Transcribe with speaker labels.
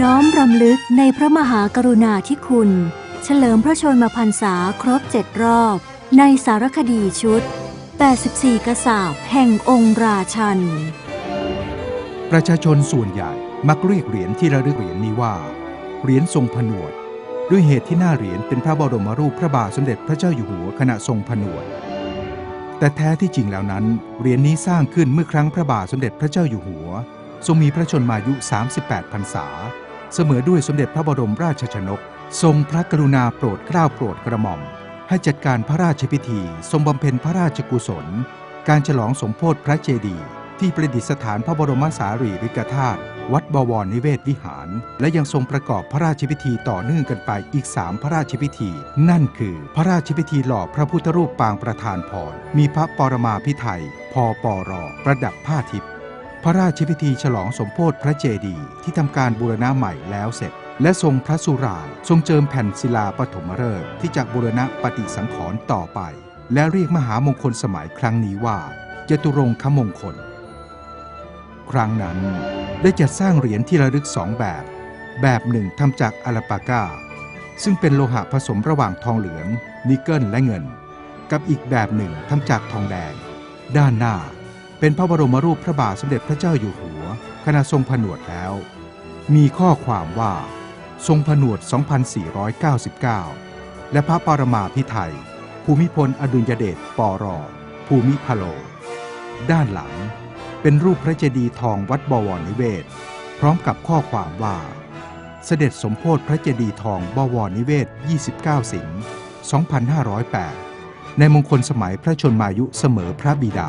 Speaker 1: น้อมรำลึกในพระมหากรุณาธิคุณ เฉลิมพระชนมพรรษาครบเจ็ดรอบ ในสารคดีชุด 84 กษาบแห่งองค์ราชัน
Speaker 2: ประชาชนส่วนใหญ่มักเรียกเหรียญที่ระลึกเหรียญนี้ว่า เหรียญทรงผนวด ด้วยเหตุที่หน้าเหรียญเป็นพระบรมรูปพระบาทสมเด็จพระเจ้าอยู่หัวขณะทรงผนวด แต่แท้ที่จริงแล้วนั้น เหรียญนี้สร้างขึ้นเมื่อครั้งพระบาทสมเด็จพระเจ้าอยู่หัว ทรงมีพระชนมายุ 38 พรรษา เสมอด้วยสมเด็จพระบรมราชชนก ทรงพระกรุณาโปรดเกล้าโปรดกระหม่อม ให้จัดการพระราชพิธี ทรงบำเพ็ญพระราชกุศล การฉลองสมโพธิพระเจดีย์ที่ประดิษฐานพระบรมสารีริกธาตุวัดบวรนิเวศวิหาร และยังทรงประกอบพระราชพิธีต่อเนื่องกันไปอีกสามพระราชพิธี นั่นคือพระราชพิธีหล่อพระพุทธรูปปางประธานพร มีพระปรมาภิไธยพอปรประดับผ้าทิพย์ พระราชพิธีฉลองสมโพธิพระเจดีย์ที่ทำการบูรณะใหม่แล้วเสร็จ และทรงพระสุรายทรงเจิมแผ่นศิลาปฐมฤกษ์ที่จะบูรณะปฏิสังขรณ์ต่อไป และเรียกมหามงคลสมัยครั้งนี้ว่าจตุรงคมงคล ครั้งนั้นได้จัดสร้างเหรียญที่ระลึกสองแบบ แบบหนึ่งทำจากอาลปาก้า ซึ่งเป็นโลหะผสมระหว่างทองเหลือง นิกเกิลและเงิน กับอีกแบบหนึ่งทำจากทองแดง ด้านหน้า เป็นพระบรมรูปพระบาทสมเด็จพระเจ้าอยู่หัวขณะทรงผนวดแล้ว มีข้อความว่า ทรงผนวด 2499 และพระปรมาภิไธยภูมิพลอดุลยเดชปร ภูมิพโล ด้านหลัง เป็นรูปพระเจดีย์ทองวัดบวรนิเวศ พร้อมกับข้อความว่า เสด็จสมโพธิพระเจดีย์ทองบวรนิเวศ 29 สิงห์2508 ในมงคลสมัยพระชนมายุเสมอพระบิดา